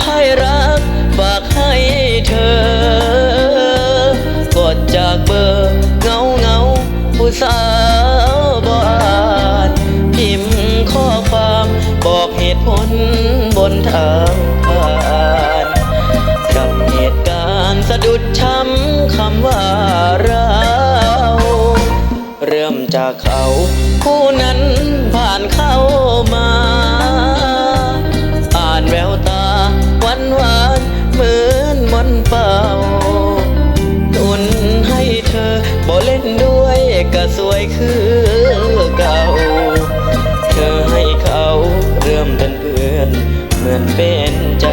พ่ายรักฝากให้เธอกดจากเบอร์เงาเงาผู้สาวบ้านพิมพ์ข้อความบอกเหตุผลบนทางผ่านกับเหตุการณ์สะดุดช้ำคำว่าเรา เริ่มจากเขาคุณ คือเก่า เธอให้เขาเริ่มเป็นเพื่อน เหมือนเป็นใจ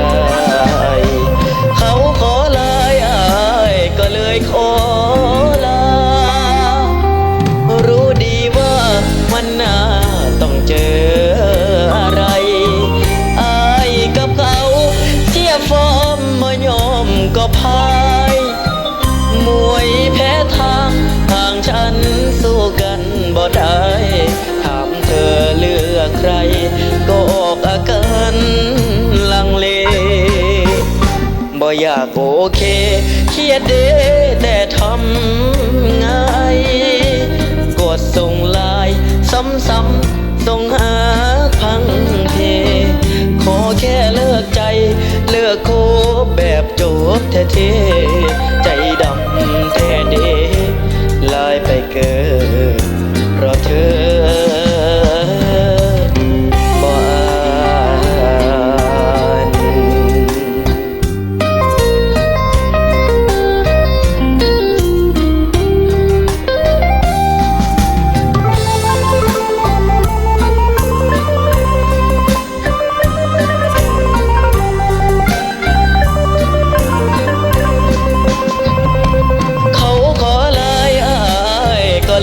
เขาขอลายอายก็เลยขอลา รู้ดีว่าวันหน้าต้องเจออะไรอายกับเขาเทียบฟอร์มมายอมก็พ ได้ถามเธอเลือกใคร ก็ออกอาการลังเลบ่อยากโอเคเครียดเดแต่ทำไงกดส่งไลน์ซ้ำๆส่งหาพังเทขอแค่เลิกใจ เลิกโคบแบบจบแท้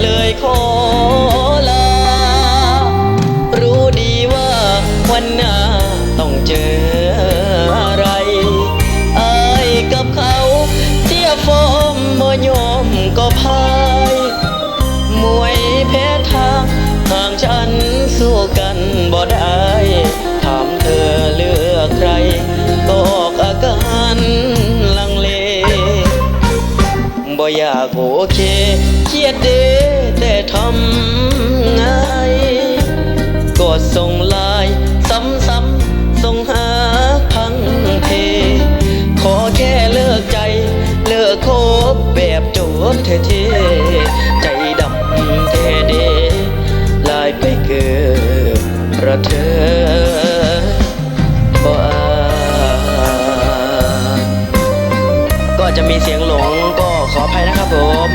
เลยขอลา รู้ดีว่าวันหน้าต้องเจออะไรอายกับเขาเทียฟอร์มมยอมก็พายมวยแพ้ทางห่างฉันสู้กันบ่ได้ถามเธอเลือกใครก็อกอาการลังเลบ่อยากโอเค เครียดเดแต่ ทำไง ก็ส่งลายซ้ำๆส่งหาพังเพ ขอแค่เลิกใจ เลิกคบแบบโจดเท่ใจดำเทเดลายไปเกิดเพราะเธอบ่อาจจะมีเสียงหลงก็ขออภัยนะครับผม